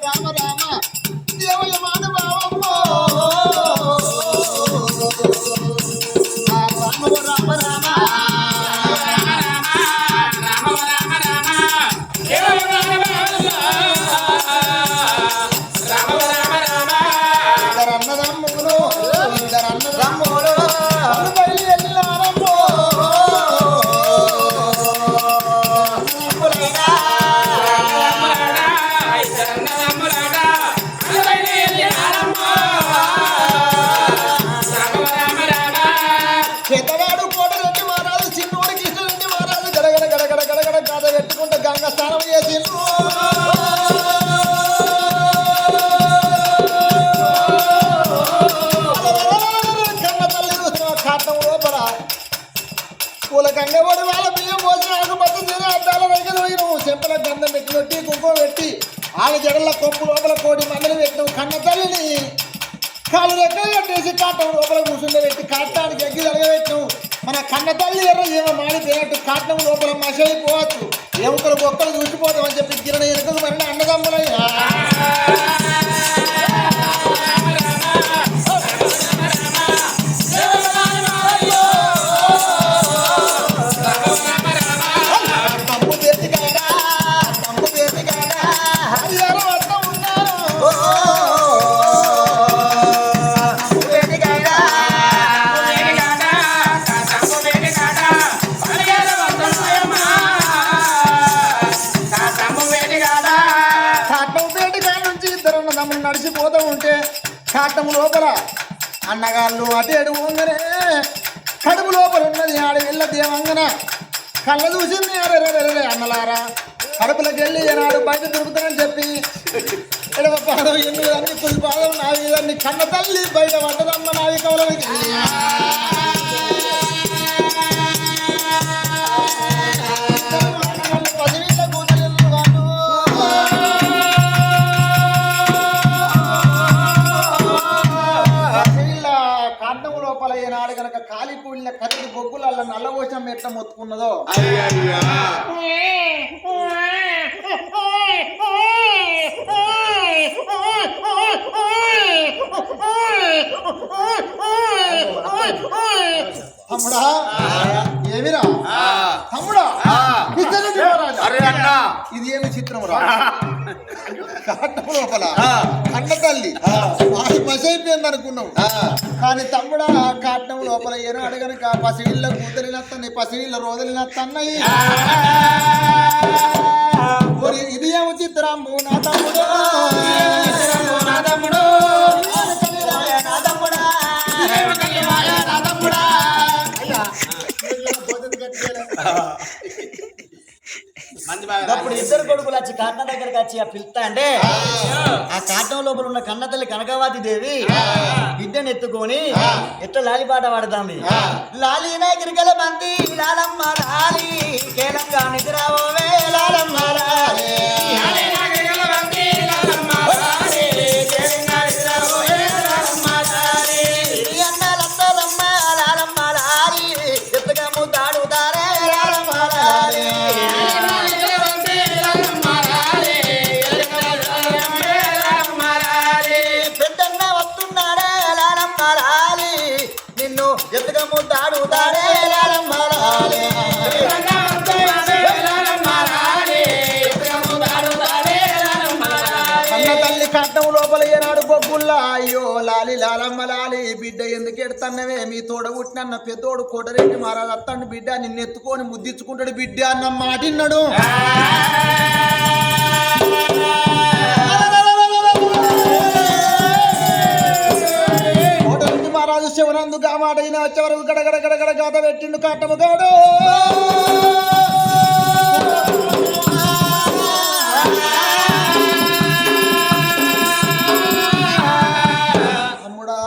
రామ రామ పూల వాళ్ళ బియ్యం పోసిన ఆకుపచ్చ తీర అద్దాల రైకలు పోయినాము చెంపల గంధం పెట్టి పెట్టి కుంకుమ పెట్టి ఆమె జడల కొప్పు లోపల కోడి మందులు పెట్టినాం కన్న తల్లిని. కాలు రెక్కలు కట్టేసి కాటం లోపల కూర్చుండే పెట్టి కాటానికి ఎగ్గి తలగబెట్టాం మన కన్న తల్లి ఎర్ర ఏమో మాడిపోయినట్టు కాటం లోపల మసైపోవచ్చు ఎముకలు బొక్కలు చూసిపోతాం అని చెప్పి కిరణ ఎరుకలు మరి అన్నదమ్ములయ్యా. ఉన్న తమ్ముడు నడిచిపోతూ ఉంటే కాటం లోపల అన్నగాళ్ళు అటు ఎడు ఉంగనే కడుపు లోపల ఉన్నది ఆడ వెళ్ళ దేవంగన. కళ్ళ చూసింది అరే అన్నలారా కడుపులకు వెళ్ళి ఏనాడు బయట దొరుకుతానని చెప్పి ఎడమ పాదం ఎన్ని అన్ని కుడి పాదం నావి అన్ని కన్న తల్లి బయట పడ్డదమ్మ నావి కవలకి. బొగ్గుల నల్లవోషం ఎట్లా మొత్తుకున్నదో? తమ్ముడా? ఏమిరా? తమ్ముడా? కృష్ణుడి మహారాజా. అరే అన్న. ఇది ఏమి చిత్రం రా? కాటం లోపల. అన్న తల్లి. అది మసైపోయింది అనుకున్నాం కానీ తమ్ముడా కాటం లోపల ఏనో అడగనక పసివిళ్ళ కూతురినత్తని పసివిళ్ళ రోజులినత్తన్నయ్యి మరి ఇది ఏమి చిత్రము నా తమ్ముడు. నా తమ్ముడు. కొడుకులు వచ్చి కాటం దగ్గరికి వచ్చి ఆ పిలుస్తా అంటే ఆ కాటం లోపల ఉన్న కన్న తల్లి కనకవాతి దేవి బిడ్డను ఎత్తుకొని ఎట్లా లాలిపాట పాడుతాంది? లాలి నాగిరికల బంతి లాలమ్మ లాలి లాలమ్మ లాలి కట్నం లోపల ఏనాడు బొగ్గుల్లా అయ్యో లాలి లాలమ్మ లాలి బిడ్డ ఎందుకు ఎడతన్నవే మీ తోడ పుట్టినన్న పెద్దోడు కోటరెడ్డి మహారాజు అత్తండి బిడ్డ. నిన్ను ఎత్తుకొని ముద్దించుకుంటాడు బిడ్డ అన్న మాటిన్నాడు మహారాజు శివనందుగా చివరకు అయినా గడగడ గడగడ గాథ పెట్టిండు కట్టము గాడు. తమ్ముడా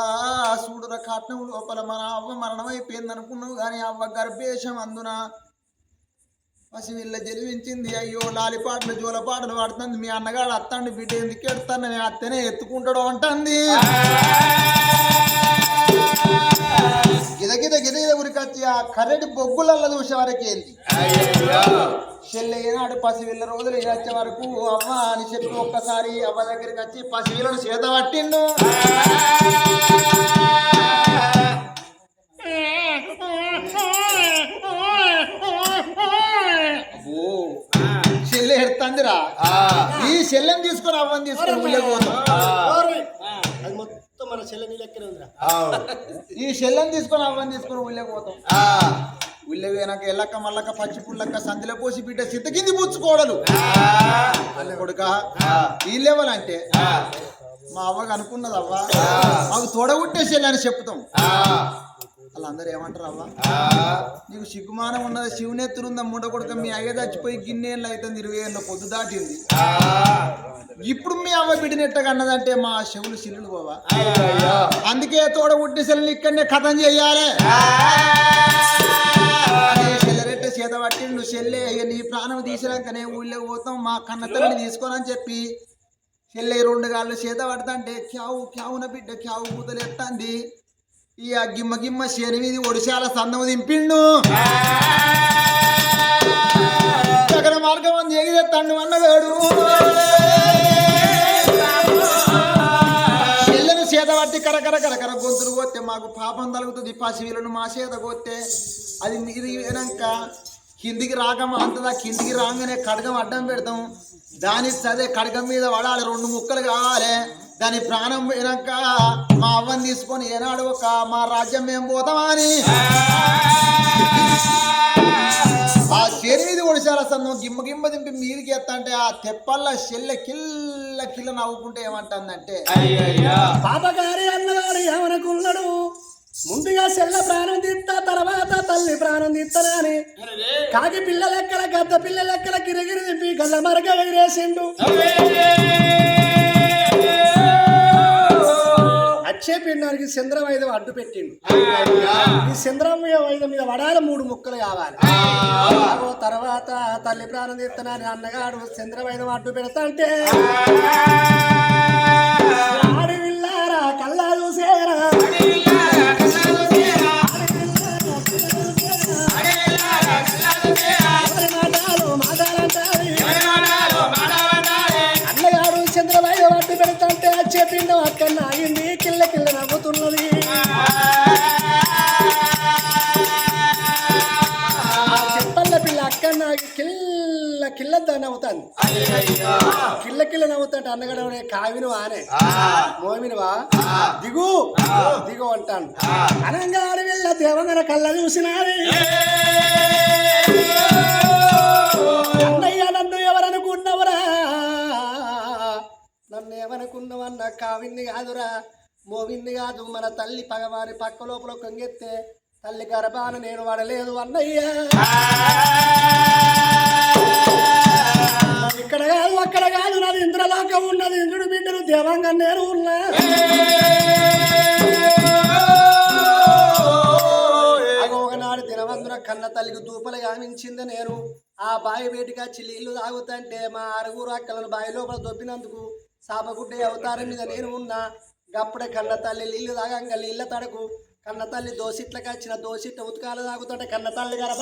లోపల మన అవ్వ మరణం అయిపోయింది అనుకున్నావు కానీ అవ్వ గర్భేశం అందున? పసివిల్ల జలివించింది. అయ్యో లాలిపాటలు జోలపాటలు పడుతుంది. మీ అన్నగాడు అత్తండి బిడ్డ ఎందుకు ఎడుతాను నేను అత్తనే ఎత్తుకుంటాడు అంటుంది. గిద గిద గిద గిద ఉరికొచ్చి ఆ కర్రెడి బొగ్గులల్ల చూసే వరకు ఏంది? చెల్లె ఏనాడు పసివిళ్ళ రోజులు వచ్చే వరకు అవ్వ అని చెప్పి ఒక్కసారి అవ్వ దగ్గరికి వచ్చి పసివిళ్ళను చేత పట్టిండు. చెల్లె ఎడుతుందిరా? ఈ చెల్లెని తీసుకొని అవ్వని తీసుకొని పోతాం. మన చెల్లెని లెక్కనే ఉందిరా. ఈ చెల్లెని తీసుకొని అవ్వని తీసుకొని ఊళ్ళోకి పోతాం. ఊళ్ళో పోయినాక ఎల్లక్క మల్లక్క పచ్చి పుల్లక్క సంధిలో పోసి బిడ్డ సిద్ధ కింది పుచ్చుకోడలు కొడుక ఈ లెవెల్ అంటే మా అవ్వగా అనుకున్నది అవ్వ. మాకు తోడగుట్టే చెల్లి అని చెప్తాం. వాళ్ళందరూ ఏమంటారు అవ్వ? నీకు సిగ్గుమానం ఉన్నది శివునెత్తురుందా మూట కొడుక మీ అయ్య చచ్చిపోయి గిన్నేళ్ళు అవుతుంది ఇరవై ఏళ్ళ పొద్దు దాటింది. ఇప్పుడు మీ అవ్వ బిడ్డనెట్టగా అన్నదంటే మా చెవులు సిల్లులు పోవా అందుకే తోడ ఉట్టి సెల్లు ఇక్కడనే కథం చెయ్యాలి చేత పట్టి నువ్వు చెల్లె నీ ప్రాణం తీసినాకనే ఊళ్ళో పోతాం మా కన్న తల్లిని తీసుకోనని చెప్పి చెల్లె రెండు గాళ్ళు చేత పడతంటే క్యావు క్యావున బిడ్డ క్యావు పూతలు ఎత్తంది. ఈ గిమ్మ గిమ్మ శని మీద ఒడిశాల సందము దింపిండు. జగన మార్గం అని ఎగిరెత్తాండు అన్నగాడు. చెల్లెను చేత పట్టి కరకర కరకర గొంతులు కొత్తే మాకు పాపం తలుగుతుంది పసివీలను మా చేత కొత్తే. అది మీరు కిందికి రాగం అంతదా? కిందికి రాగానే కడగం అడ్డం పెడతాం. దాని చదే కడగం మీద పడాలి రెండు ముక్కలు కావాలి. దాని ప్రాణం పోయినాక మా అవ్వని తీసుకొని ఏనాడు ఒక మా రాజ్యం మేము పోతామని. ఆ చెరివిది ఒడిశాల సందం గిమ్మ గిమ్మ దింపి మీదికి ఎత్తా అంటే ఆ తెప్పల్ల చెల్లె కిల్ల కిల్ల నవ్వుకుంటే ఏమంటుందంటే పాపగారి అన్నగారు ఏమనుకున్నాడు ముందుగా సెల్ల ప్రాణం తీస్తా తర్వాత తల్లి ప్రాణం తీస్తానని కాకి పిల్లలెక్కల గద్ద పిల్లలెక్కల గిరిగిరి దింపి గల్ల మరగ ఎగిరేసిండు. పిండానికి చంద్రవైదం అడ్డు పెట్టిండు. ఈ చంద్రవైదం మీద వడాల మూడు ముక్కలు కావాలి. తర్వాత తల్లి ప్రాణం తీస్తున్నాను అన్నగాడు చంద్రవైదం అడ్డు పెడతా అంటే కల్లా చూసేరా చెప్పిండు అక్కడ ఆగింది. కిల్ల కిల్ల నవ్వుతాంటే అన్నగాడు కావిను ఆనే మోమినవా? దిగు. దిగు అంటాను. అనంగాడు వెళ్ళ దేవంగన కళ్ళ అన్నయ్య నన్ను ఎవరనుకున్నవరా? నన్ను ఏమనుకున్నవన్న కావింది కాదురా. మోవింది కాదు మన తల్లి పగవారి పక్క లోపల కొంగెత్తే తల్లి గర్భాన నేను పడలేదు అన్నయ్య. ఇంద్రలోకం ఉన్నది ఇంద్రుడి బిడ్డలు దేవంగా నేరు ఉన్నా ఒకనాడు దినవంతున కన్న తల్లికి దూపలు గామించింది నేను. ఆ బావి వేటిగా వచ్చి నీళ్ళు తాగుతుంటే మా అరుగురు అక్కలను బావి లోపల దొబ్బినందుకు సాపగుడ్డ అవతారం మీద నేను ఉన్నా. గప్పుడే కన్న తల్లి నీళ్ళు తాగంగా నీళ్ళ తడకు. కన్న తల్లి దోసిట్లకి వచ్చిన దోసిట్ల ఉతకాలు తాగుతుంటే కన్న తల్లి గారు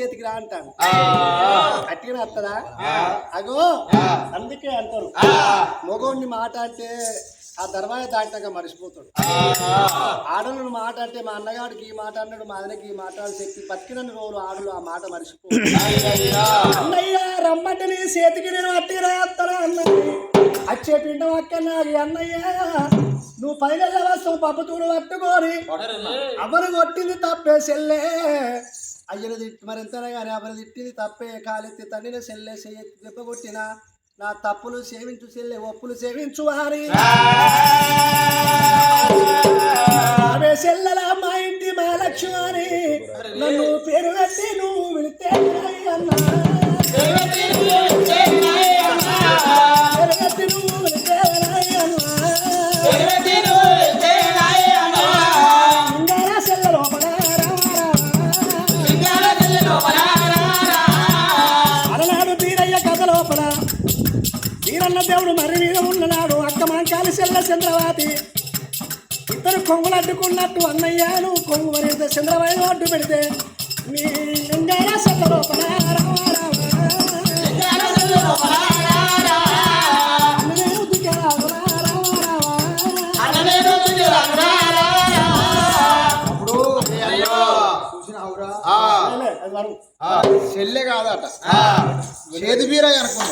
చేతికి రా అంటాను. కట్టిన వస్తుందా అగో అందుకే అంటారు. మగోడిని మాట అంటే ఆ దర్వాజ దాటినాక మర్చిపోతాడు ఆడలను మాట అంటే మా అన్నగాడికి ఈ మాట అన్నాడు మా అన్నకి ఈ మాట చెప్పి బతికిన రోజులు ఆడలు ఆ మాట మర్చిపో అన్నయ్య రమ్మంటే నీ చేతికి నేను అట్టి రాస్తారా అన్నది అక్క నాది అన్నయ్య. నువ్వు పైన వస్తావు పప్పుతూరు పట్టుకొని? అవరు కొట్టింది తప్పే సెల్లే అయ్యను తిట్టి మరి ఎంతనే కానీ అవరు తిట్టింది తప్పే కాలెత్తి తండ్రిన సెల్లె దెబ్బగొట్టిన నా తప్పులు సేవించు సెల్లె ఒప్పులు సేవించు వారి. సెల్లెల మా ఇంటి మా లక్ష్మి నన్ను పేరు పెట్టి దేవుడు మర్రి మీద ఉన్ననాడు. అక్క మాంకాలి సెల్ల చంద్రవాతి. ఇద్దరు కొంగులు అడ్డుకున్నట్టు అన్నయ్యను కొంగు మరి చంద్రబాబు అడ్డు పెడితే మీ నిండా సెల్ల లోపల చెల్లె కాదట. చేదు బీర అనుకున్నాం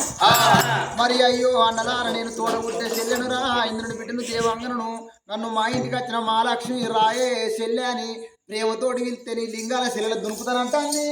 మరి అయ్యో అన్నలార నేను తోడబుట్టే చెల్లెనురా ఇంద్రుని బిడ్డను దేవంగనను. నన్ను మా ఇంటికి వచ్చిన మహాలక్ష్మి రాయే చెల్లె అని ప్రేమతోటి వెళ్తే నీ లింగాల చెల్లెలు దునుకుతానంటాన్ని